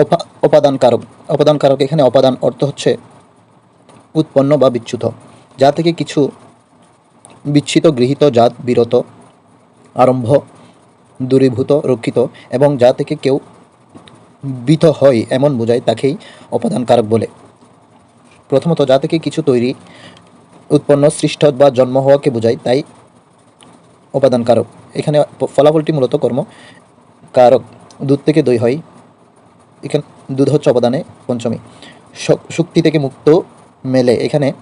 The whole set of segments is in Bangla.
অপা- অপাদান কারক অপাদান কারক এখানে অপাদান অর্থ হচ্ছে উৎপন্ন বা বিচ্যুত, যা থেকে কিছু বিচ্ছিত, গৃহীত, জাত, বিরত, আরম্ভ, দূরীভূত, রক্ষিত এবং যা থেকে কেউ বিত হয় এমন বোঝায় তাকেই অপাদান কারক বলে। প্রথমত, যা থেকে কিছু তৈরি, উৎপন্ন, সৃষ্ট বা জন্ম হওয়াকে বোঝায়, তাই উপাদান কারক এখানে ফলাফলটি মূলত কর্ম কারক দুধ থেকে দই হয় এখানে দুধ হচ্ছে অপাদানে পঞ্চমী। শক- শুক্তি থেকে মুক্ত মেলে। এখানে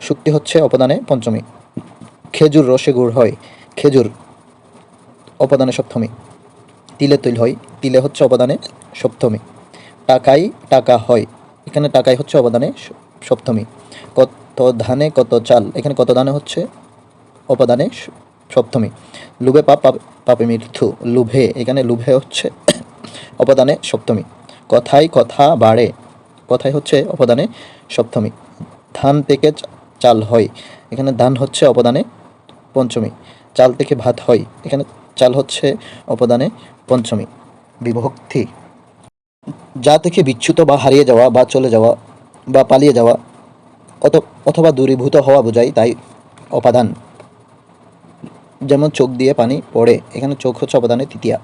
শুক্তি হচ্ছে অপাদানে পঞ্চমী। খেজুর রসে গুড় হয়। খেজুর অপাদানে সপ্তমী। তিলে তৈল হয়। তিলে হচ্ছে অবদানে সপ্তমী। টাকাই টাকা হয়। এখানে টাকাই হচ্ছে অবদানে সপ্তমী। কত ধানে কত চাল। এখানে কত ধানে হচ্ছে অপাদানে সপ্তমী। লুভে পাপ, পাপ- মৃত্যু। লুভে। এখানে লুভে হচ্ছে অপাদানে সপ্তমী। কথায় কথা বাড়ে। কথায় হচ্ছে অপাদানে সপ্তমী। ধান থেকে চাল হয়। এখানে ধান হচ্ছে অপাদানে পঞ্চমী। চাল থেকে ভাত হয়। এখানে চাল হচ্ছে অপাদানে পঞ্চমী। বিভক্তি। যা থেকে বিচ্যুত বা হারিয়ে যাওয়া বা চলে যাওয়া বা পালিয়ে যাওয়া অত অথবা দূরীভূত হওয়া বোঝায় তাই অপাদান। যেমন চোখ দিয়ে পানি পড়ে, এখানে চোখ হচ্ছে অবদানে তৃতীয়া।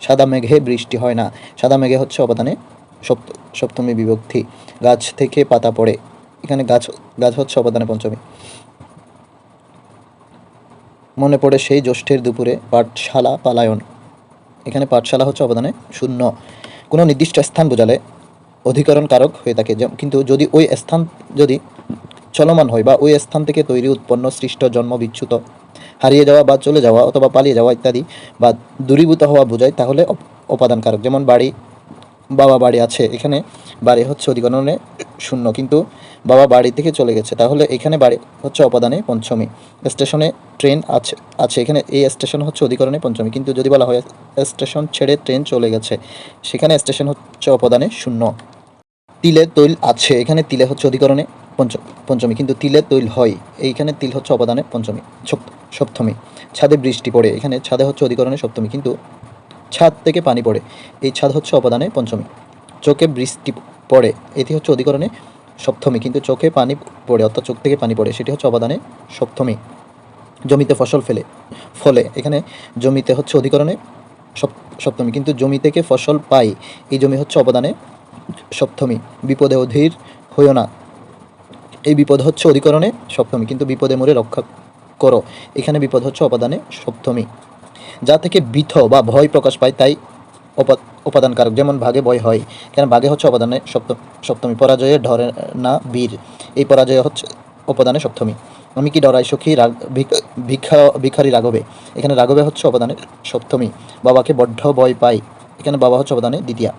সাদা মেঘে বৃষ্টি হয় না। সাদা মেঘে হচ্ছে অপাদানে সপ্ত, সপ্তমী বিভক্তি। গাছ থেকে পাতা পড়ে। এখানে গাছ গাছ হচ্ছে অপাদানে পঞ্চমী। মনে পড়ে সেই জ্যৈষ্ঠের দুপুরে পাঠশালা পালায়ন। এখানে পাঠশালা হচ্ছে অবদানে শূন্য। কোনো নির্দিষ্ট স্থান বোঝালে অধিকরণ কারক হয়ে থাকে। কিন্তু যদি ওই স্থান, যদি চলমান হয় বা ওই স্থান থেকে তৈরি উৎপন্ন সৃষ্ট জন্ম বিচ্যুত হারিয়ে যাওয়া বা চলে যাওয়া অথবা পালিয়ে যাওয়া ইত্যাদি বা দূরীভূত হওয়া বোঝায়, তাহলে উপাদান কারক যেমন বাড়ি, বাবা বাড়ি আছে, এখানে বাড়ি হচ্ছে অধিকরণে শূন্য, কিন্তু বাবা বাড়ি থেকে চলে গেছে, তাহলে এখানে বাড়ি হচ্ছে অপাদানে পঞ্চমী, স্টেশনে ট্রেন আছে আছে, এখানে এই স্টেশন হচ্ছে অধিকরণে পঞ্চমী, কিন্তু যদি বলা হয় স্টেশন ছেড়ে ট্রেন চলে গেছে, সেখানে স্টেশন হচ্ছে অপদানে শূন্য। তিলে তৈল আছে, এখানে তিলে হচ্ছে অধিকরণে পঞ্চ, পঞ্চমী, কিন্তু তিলে তৈল হয়, এইখানে তিল হচ্ছে অপাদানে পঞ্চমী সপ্তমী। ছাদে বৃষ্টি পড়ে। এখানে ছাদে হচ্ছে অধিকরণে সপ্তমী, কিন্তু ছাদ থেকে পানি পড়ে। এই ছাদ হচ্ছে অপাদানে পঞ্চমী। চোখে বৃষ্টি পড়ে, এটি হচ্ছে অধিকরণে সপ্তমী, কিন্তু চোখে পানি পড়ে, অর্থাৎ চোখ থেকে পানি পড়ে, সেটি হচ্ছে অপাদানে সপ্তমী। জমিতে ফসল ফেলে, ফলে এখানে জমিতে হচ্ছে অধিকরণে সপ্তমী, কিন্তু জমি থেকে ফসল পাই এই জমি হচ্ছে অবদানে সপ্তমী। বিপদে অধীর হইও না। এই বিপদ হচ্ছে অধিকরণে সপ্তমী, কিন্তু বিপদে মরে রক্ষা করো। এখানে বিপদ হচ্ছে অপাদানে সপ্তমী। যা থেকে বিথ বা ভয় প্রকাশ পায়, তাই অপা- উপাদান কারক যেমন ভাগে ভয় হয়। কেন ভাগে হচ্ছে অপাদানে সপ্ত সপ্তমী? পরাজয়ে ধরে না বীর। এই পরাজয় হচ্ছে উপাদানে সপ্তমী। আমি কি ডরাই সখী? রাগ ভিক- ভিক্ষা ভিখারি রাঘবে। এখানে রাঘবে হচ্ছে অবদানে সপ্তমী। বাবাকে বড্ড ভয় পাই এখানে বাবা হচ্ছে অবদানে দ্বিতীয়া।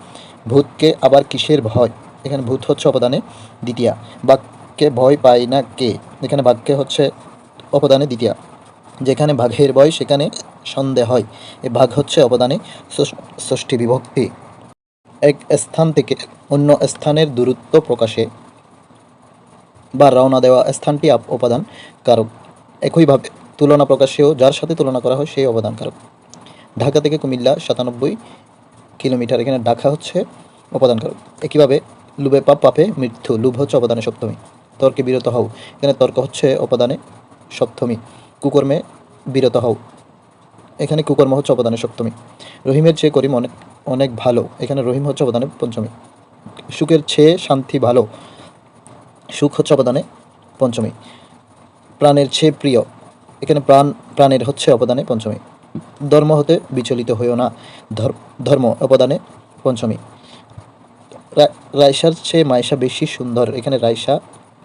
ভূতকে আবার কিসের ভয়? এখানে ভূত হচ্ছে অবদানে দ্বিতীয়া। বাঘকে ভয় পাই না কে? এখানে বাঘকে হচ্ছে অবদানে দ্বিতীয়া। যেখানে বাঘের ভয় সেখানে সন্দেহ হয়। এই বাঘ হচ্ছে অবদানে ষষ্ঠ- বিভক্তি। এক স্থান থেকে অন্য স্থানের দূরত্ব প্রকাশে বা রওনা দেওয়া স্থানটি উপাদান কারক। একইভাবে তুলনা প্রকাশেও যার সাথে তুলনা করা হয়, সেই অবদান কারক। ঢাকা থেকে কুমিল্লা, সাতানব্বই কিলোমিটার। এখানে ঢাকা হচ্ছে উপাদান কারক। একইভাবে লুবে পাপ, পাপে মৃত্যু। লুভ হচ্ছে অবদানে সপ্তমী। তর্কে বিরত হও। এখানে তর্ক হচ্ছে উপাদানে সপ্তমী, কুকর্মে বিরত হও। এখানে কুকর্ম হচ্ছে অবদানে সপ্তমী। রহিমের চেয়ে করিম অনেক অনেক ভালো। এখানে রহিম হচ্ছে অবদানে পঞ্চমী। সুখের চেয়ে শান্তি ভালো। সুখ হচ্ছে অবদানে পঞ্চমী। প্রাণের চেয়ে প্রিয়। এখানে প্রাণ, প্রাণের হচ্ছে অবদানে পঞ্চমী। ধর্ম হতে বিচলিত হইও না। ধর- ধর্ম অবদানে পঞ্চমী। রা- রাইসার চেয়ে মাইশা বেশি সুন্দর। এখানে রাইসা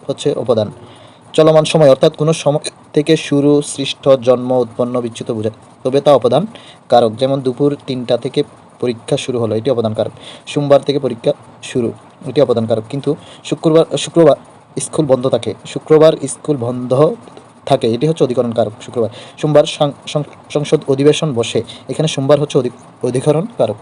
হচ্ছে অবদান। চলমান সময় অর্থাৎ কোনো সময় থেকে শুরু সৃষ্ট জন্ম উৎপন্ন বিচ্যুত বোঝায় তবে তা অবদান কারক। যেমন দুপুর তিনটা থেকে পরীক্ষা শুরু হলো, এটি অবদান কারক। সোমবার থেকে পরীক্ষা শুরু, এটি অবদান কারক। কিন্তু শুক্রবার শুক্রবার স্কুল বন্ধ থাকে। শুক্রবার স্কুল বন্ধ থাকে, এটি হচ্ছে অধিকরণ কারক শুক্রবার। সোমবার সংসদ অধিবেশন বসে, এখানে সোমবার হচ্ছে অধি- অধিকরণ কারক।